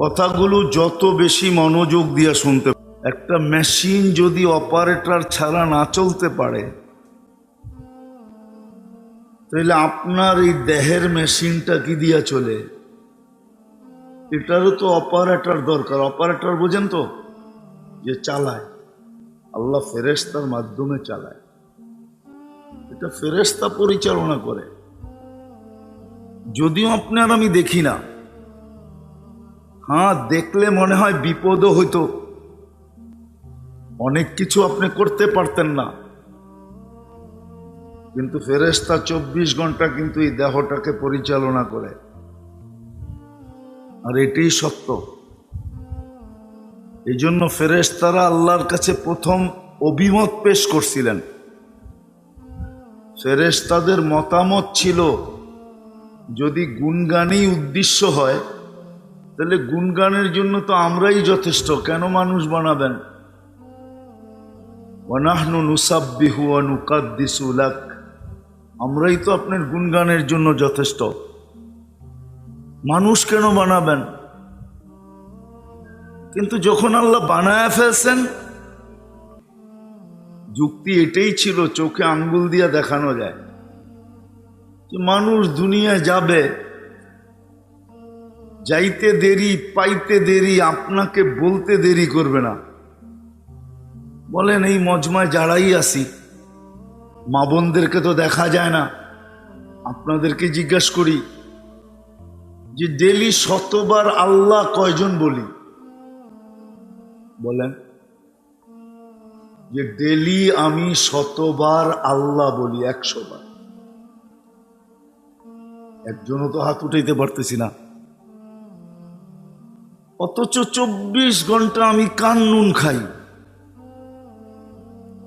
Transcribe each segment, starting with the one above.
কথাগুলো যত বেশি মনোযোগ দিয়ে শুনতে একটা মেশিন যদি অপারেটর ছাড়া না চলতে পারে, তাহলে আপনার এই দেহের মেশিনটা কি দিয়া চলে? এটারও তো অপারেটর দরকার। অপারেটর বোঝেন তো, যে চালায়। আল্লাহ ফেরেস্তার মাধ্যমে চালায়। এটা ফেরেস্তা পরিচালনা করে। যদিও আপনার আমি দেখি না হ্যাঁ দেখলে মনে হয় বিপদও হইতো। অনেক কিছু আপনি করতে পারতেন না। কিন্তু ফেরেস্তা চব্বিশ ঘণ্টা কিন্তু এই দেহটাকে পরিচালনা করে। আর এটাই সত্য। এই জন্য ফেরেস্তারা আল্লাহর কাছে প্রথম অভিমত পেশ করছিলেন। ফেরেস্তাদের মতামত ছিল, যদি গুণগানই উদ্দেশ্য হয় তাহলে গুণগানের জন্য তো আমরাই যথেষ্ট, কেন মানুষ বানাবেন? ওয়ানাহনু নুসাব্বিহু ওয়া নুকাদ্দিসু লাক। আমরাই তো আপনার গুণগানের জন্য যথেষ্ট। মানুষ কেন বানাবেন? কিন্তু যখন আল্লাহ বানায় ফেলছেন, যুক্তি এটাই ছিল, চোখে আঙ্গুল দিয়ে দেখানো যায় যে মানুষ দুনিয়ায় যাবে যাইতে দেরি, পাইতে দেরি, আপনাকে বলতে দেরি করবে না। বলেন, এই মজমায় যারাই আসি, মা বোনদেরকে তো দেখা যায় না। আপনাদেরকে জিজ্ঞাসা করি যে ডেলি শতবার আল্লাহ কয়জন বলি? বলেন, যে ডেলি আমি শতবার আল্লাহ বলি, একশো বার। একজনও তো হাত উঠাইতে পারতেছি না। অথচ চব্বিশ ঘণ্টা আমি কান্নুন খাই।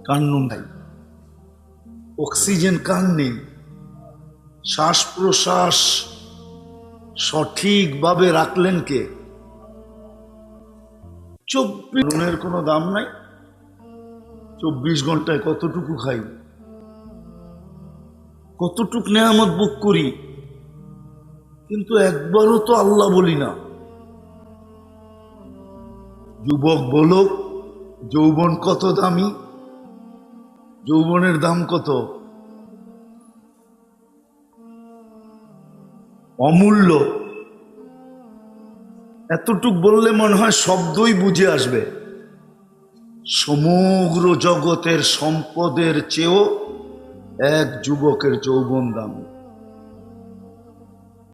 কান্নুন খাই। অক্সিজেন কান নেই। শ্বাস প্রশ্বাস সঠিকভাবে রাখলেন কে? চব্বিশ নুনের কোনো দাম নাই। চব্বিশ ঘন্টায় কতটুকু খাই? কতটুক নেয়ামত বুক করি? কিন্তু একবারও তো আল্লাহ বলি না। যুবক বলো যৌবন কত দামি? যৌবনের দাম কত? অমূল্য। এতটুক বললে মনে হয় শব্দই বুঝে আসবে। সমগ্র জগতের সম্পদের চেয়েও এক যুবকের যৌবন দাম।